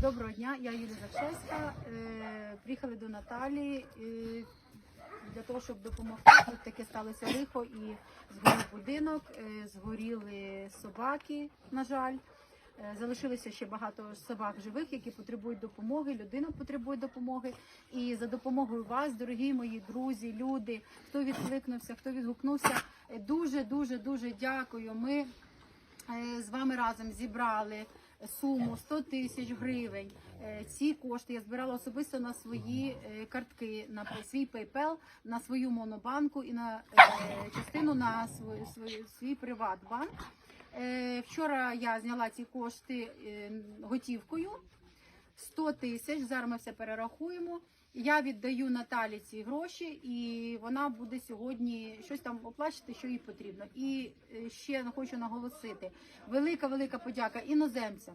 Доброго дня, я Юлія Завчевська. Е, Приїхали до Наталі е, для того, щоб допомогти. Тут таке сталося лихо і згорів будинок, е, згоріли собаки, на жаль. Залишилося ще багато собак живих, які потребують допомоги. Людина потребує допомоги. І за допомогою вас, дорогі мої друзі, люди, хто відкликнувся, хто відгукнувся, дуже дуже дуже дякую. Ми з вами разом зібрали суму 100 тисяч гривень. Е, Ці кошти я збирала особисто на свої е, картки, на свій PayPal, на свою монобанку і на е, частину на свою, свій, свій приватбанк. Вчора я зняла ці кошти готівкою 100 тисяч. Зараз ми все перерахуємо. Я віддаю Наталі ці гроші, і вона буде сьогодні щось там оплачувати, що їй потрібно. І е, ще хочу наголосити: велика, велика подяка іноземцям,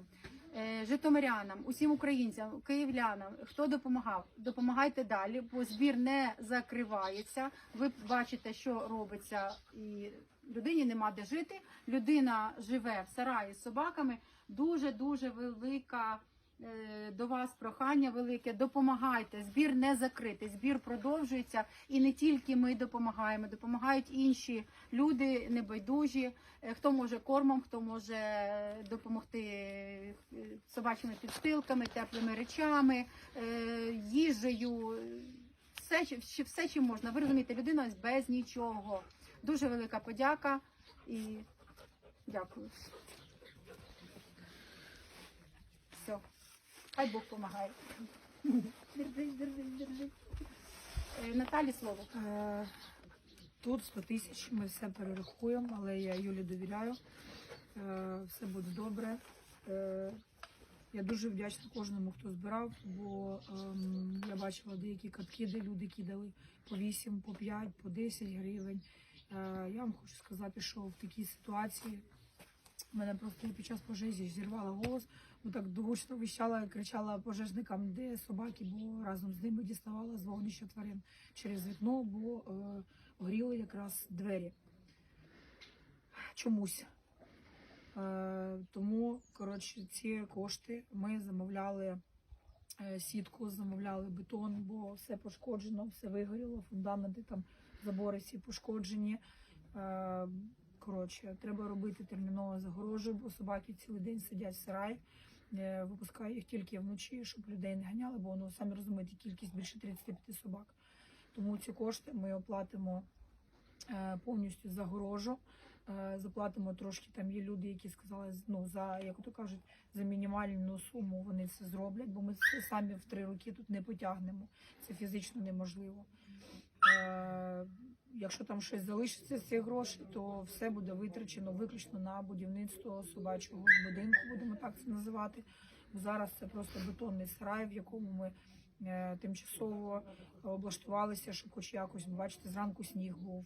е, житомирянам, усім українцям, київлянам, хто допомагав. Допомагайте далі, бо збір не закривається. Ви бачите, що робиться, і людині нема де жити. Людина живе в сараї з собаками. Дуже дуже велика. Е, До вас прохання велике, допомагайте. Збір не закритий, збір продовжується, і не тільки ми допомагаємо, допомагають інші люди небайдужі. Е, Хто може кормом, хто може допомогти е, собачими підстилками, теплими речами, їжею. Все, все, чим можна. Ви розумієте, людина без нічого. Дуже велика подяка і дякую. Все. Хай Бог допомагає. Держись, держись, держись. Е, Наталі слово. Е, Тут 100 тисяч, ми все перерахуємо, але я Юлі довіряю. Е, Все буде добре. Я дуже вдячна кожному, хто збирав, бо ем, я бачила деякі катки, де люди кидали по 8, по 5, по 10 гривень. Е, Я вам хочу сказати, що в такій ситуації в мене просто під час пожежі зірвала голос, бо так гучно вищала, кричала пожежникам, де собаки, бо разом з ними діставала з вогнища тварин через вікно, бо е, горіли якраз двері. Чомусь. Е, тому, коротше, ці кошти ми замовляли е, сітку, замовляли бетон, бо все пошкоджено, все вигоріло, фундаменти там, забори всі пошкоджені. Е, Коротше, треба робити терміново загорожу, бо собаки цілий день сидять в сараї. Е, Випускаю їх тільки вночі, щоб людей не ганяли, бо ну, самі розумієте, кількість більше 35 собак. Тому ці кошти ми оплатимо е, повністю загорожу. Е, Заплатимо трошки. Там є люди, які сказали, ну за як то кажуть, за мінімальну суму вони це зроблять, бо ми це самі в три роки тут не потягнемо. Це фізично неможливо. Якщо там щось залишиться з цих грошей, то все буде витрачено виключно на будівництво собачого будинку, будемо так це називати. Зараз це просто бетонний сарай, в якому ми е, тимчасово облаштувалися, щоб хоч якось бачите, зранку сніг був.